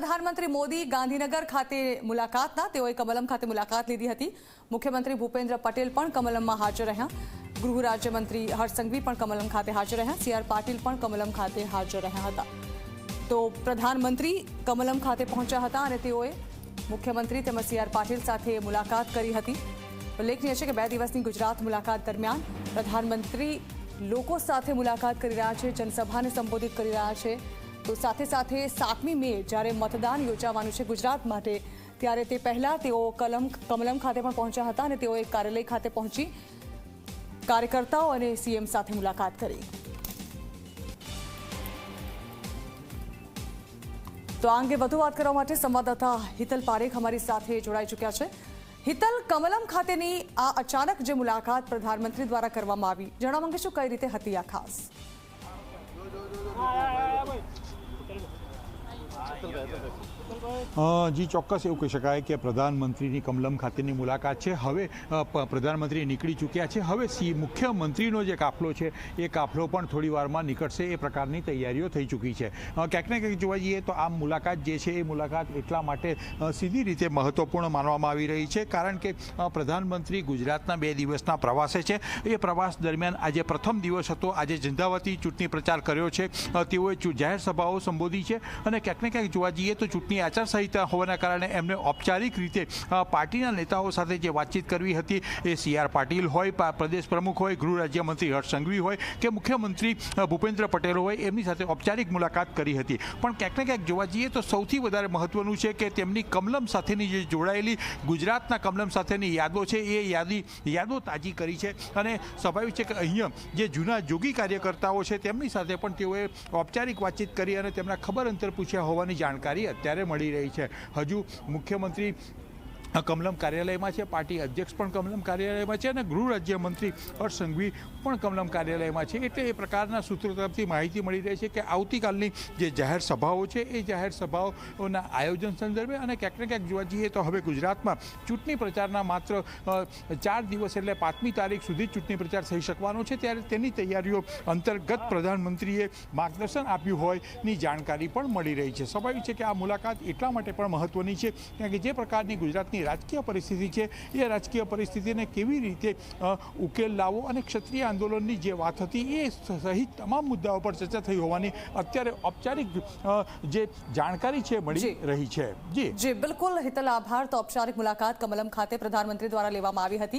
પ્રધાનમંત્રી મોદી ગાંધીનગર ખાતે મુલાકાતના, તેઓએ કમલમ ખાતે મુલાકાત લીધી હતી. મુખ્યમંત્રી ભૂપેન્દ્ર પટેલ પણ કમલમમાં હાજર રહ્યા. ગૃહ રાજ્યમંત્રી હર્ષસંઘવી પણ કમલમ ખાતે હાજર રહ્યા. સી આર પાટીલ પણ કમલમ ખાતે હાજર રહ્યા હતા. તો પ્રધાનમંત્રી કમલમ ખાતે પહોંચ્યા હતા અને તેઓએ મુખ્યમંત્રી તેમજ સી આર પાટીલ સાથે મુલાકાત કરી હતી. ઉલ્લેખનીય છે કે બે દિવસની ગુજરાત મુલાકાત દરમિયાન પ્રધાનમંત્રી લોકો સાથે મુલાકાત કરી રહ્યા છે, જનસભાને સંબોધિત કરી રહ્યા છે. તો સાથે સાથે સાતમી મે જ્યારે મતદાન યોજાવાનું છે ગુજરાત માટે, ત્યારે તે પહેલાં તેઓ કલમ, કમલમ ખાતે પણ પહોંચ્યા હતા અને તેઓએ કાર્યાલય ખાતે પહોંચી કાર્યકર્તાઓ અને સીએમ સાથે મુલાકાત કરી. તો આ અંગે વધુ વાત કરવા માટે સંવાદદાતા હિતલ પારેખ અમારી સાથે જોડાઈ ચૂક્યા છે. હિતલ, કમલમ ખાતેની આ અચાનક જે મુલાકાત પ્રધાનમંત્રી દ્વારા કરવામાં આવી જણાવવા માંગીશું કઈ રીતે હતી આ ખાસ? Dur be dur be. જી, ચોક્કસ એવું કહી શકાય કે પ્રધાનમંત્રીની કમલમ ખાતેની મુલાકાત છે. હવે પ્રધાનમંત્રી નીકળી ચૂક્યા છે. હવે સી, મુખ્યમંત્રીનો જે કાફલો છે, એ કાફલો પણ થોડી વારમાં નીકળશે. એ પ્રકારની તૈયારીઓ થઈ ચૂકી છે. ક્યાંક ને ક્યાંક જોવા જઈએ તો આ મુલાકાત જે છે, એ મુલાકાત એટલા માટે સીધી રીતે મહત્વપૂર્ણ માનવામાં આવી રહી છે. કારણ કે પ્રધાનમંત્રી ગુજરાતના બે દિવસના પ્રવાસે છે. એ પ્રવાસ દરમિયાન આજે પ્રથમ દિવસ હતો. આજે ઝંઝાવતી ચૂંટણી પ્રચાર કર્યો છે. તેઓએ જાહેર સભાઓ સંબોધી છે. અને ક્યાંક ને ક્યાંક જોવા જઈએ તો ચૂંટણી આચારસંહિતા હોવાના કારણે એમને ઔપચારિક રીતે પાર્ટીના નેતાઓ સાથે જે વાતચીત કરવી હતી એ સી આર પાટીલ હોય પ્રદેશ પ્રમુખ હોય, ગૃહ રાજ્યમંત્રી હર્ષ સંઘવી હોય કે મુખ્યમંત્રી ભૂપેન્દ્ર પટેલ હોય એમની સાથે ઔપચારિક મુલાકાત કરી હતી. પણ ક્યાંક ને ક્યાંક જોવા જઈએ તો સૌથી વધારે મહત્વનું છે કે તેમની કમલમ સાથેની જે જોડાયેલી, ગુજરાતના કમલમ સાથેની યાદો છે એ યાદી, યાદો તાજી કરી છે અને સ્વાભાવિક છે કે અહીંયા જે જૂના જોગી કાર્યકર્તાઓ છે તેમની સાથે પણ તેઓએ ઔપચારિક વાતચીત કરી અને તેમના ખબર અંતર પૂછ્યા હોવાની જાણકારી અત્યારે મળી રહી છે. હજુ મુખ્યમંત્રી કમલમ કાર્યાલયમાં છે, પાર્ટી અધ્યક્ષ પણ કમલમ કાર્યાલયમાં છે અને ગૃહ રાજ્યમંત્રી હર્ષ સંઘવી પણ કમલમ કાર્યાલયમાં છે. એટલે એ પ્રકારના સૂત્રો તરફથી માહિતી મળી રહી છે કે આવતીકાલની જે જાહેર સભાઓ છે, એ જાહેર સભાઓના આયોજન સંદર્ભે અને ક્યાંક ને ક્યાંક જોવા જઈએ તો હવે ગુજરાતમાં ચૂંટણી પ્રચારના માત્ર ચાર દિવસ એટલે પાંચમી તારીખ સુધી ચૂંટણી પ્રચાર થઈ શકવાનો છે. ત્યારે તેની તૈયારીઓ અંતર્ગત પ્રધાનમંત્રીએ માર્ગદર્શન આપ્યું હોયની જાણકારી પણ મળી રહી છે. સ્વાભાવિક છે કે આ મુલાકાત એટલા માટે પણ મહત્વની છે, કારણ કે જે પ્રકારની ગુજરાતની રાજકીય પરિસ્થિતિ છે. એ રાજકીય પરિસ્થિતિને કેવી રીતે ઉકેલ લાવવો અને ક્ષત્રિય આંદોલનની જે વાત હતી એ સહિત તમામ મુદ્દાઓ પર ચર્ચા થઈ હોવાની અત્યારે ઔપચારિક જે જાણકારી છે મળી. રહી છે. જી. જી બિલકુલ. હિતલ આભાર. તો ઔપચારિક મુલાકાત કમલમ ખાતે પ્રધાનમંત્રી દ્વારા લેવામાં આવી હતી.